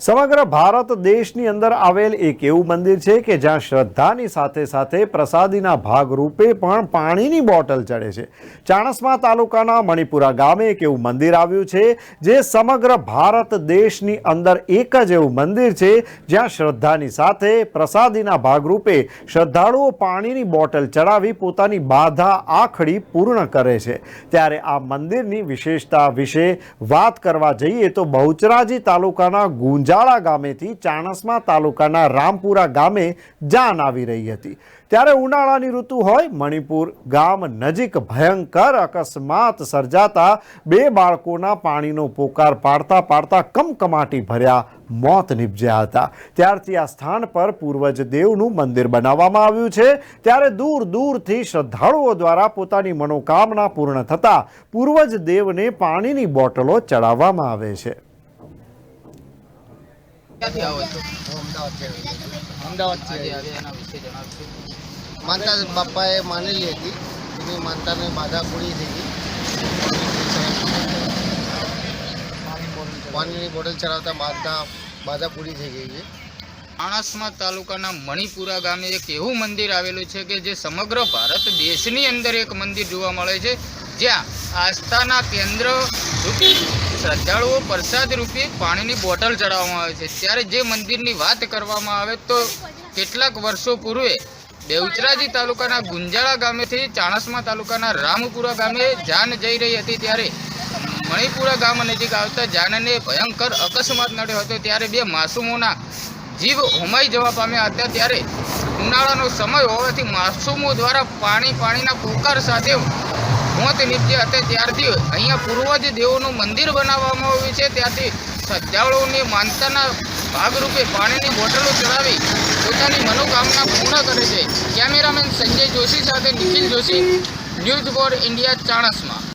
સમગ્ર ભારત દેશની અંદર આવેલ એક એવું મંદિર છે કે જ્યાં શ્રદ્ધાની સાથે સાથે પ્રસાદીના ભાગરૂપે પણ પાણીની બોટલ ચડે છે. ચાણસ્મા તાલુકાના મણિપુરા ગામે એક એવું મંદિર આવ્યું છે, જે સમગ્ર ભારત દેશની અંદર એક જ એવું મંદિર છે, જ્યાં શ્રદ્ધાની સાથે પ્રસાદીના ભાગરૂપે શ્રદ્ધાળુઓ પાણીની બોટલ ચડાવી પોતાની બાધા આખડી પૂર્ણ કરે છે. ત્યારે આ મંદિરની વિશેષતા વિશે વાત કરવા જઈએ તો બહુચરાજી તાલુકાના ગુંજાળા ગામેથી ચાણસ્મા તાલુકાના રામપુરા ગામે જાન આવી રહી હતી. ત્યારે ઉનાળાની ઋતુ હોય, મણિપુર ગામ નજીક ભયંકર અકસ્માત સર્જાતા બે બાળકોના પાણીનો પોકાર પાડતા પાડતા કમકમાટી ભર્યા, મોત નિપજ્યા હતા. ત્યારથી આ સ્થાન પર પૂર્વજ દેવનું મંદિર બનાવવામાં આવ્યું છે. ત્યારે દૂર દૂરથી શ્રદ્ધાળુઓ દ્વારા પોતાની મનોકામના પૂર્ણ થતાં પૂર્વજ દેવને પાણીની બોટલો ચડાવવામાં આવે છે. ક્યાંથી આવો છો? અમદાવાદ છે. એના વિશે જણાવશો? માનતા બાપાએ માનેલી હતી. એની માનતાને બાધા પૂરી થઈ પાણીની બોટલ ચલાવતા માનતા બાધા પૂરી થઈ ગઈ છે. માણસમાં તાલુકાના મણિપુરા ગામે એક એવું મંદિર આવેલું છે કે જે સમગ્ર ભારત દેશની અંદર એક મંદિર જોવા મળે છે. જ્યાં આસ્થાના કેન્દ્ર શ્રદ્ધાળુઓ પ્રસાદ રૂપે પાણીની બોટલ ચડાવવામાં આવે છે. ત્યારે જે મંદિરની વાત કરવામાં આવે તો કેટલાક વર્ષો પૂર્વે બેઉચરાજી તાલુકાના ગુંજાળા ગામેથી ચાણસમા તાલુકાના રામપુરા ગામે જાન જઈ રહી હતી. ત્યારે મણિપુરા ગામ નજીક આવતા જાનને ભયંકર અકસ્માત નડ્યો હતો. ત્યારે બે માસૂમોના જીવ હોમાઈ જવા પામ્યા હતા. ત્યારે ઉનાળાનો સમય હોવાથી માસૂમો દ્વારા પાણી પાણીના પોકાર સાથે મોત નીપજ્યા હતા ત્યારથી અહીંયા પૂર્વજ દેવોનું મંદિર બનાવવામાં આવ્યું છે. ત્યારથી શ્રદ્ધાળુઓની માનતાના ભાગરૂપે પાણીની બોટલો ચડાવી પોતાની મનોકામના પૂર્ણ કરે છે. કેમેરામેન સંજય જોશી સાથે Nikhil Joshi, news for India, ચાણસમાં.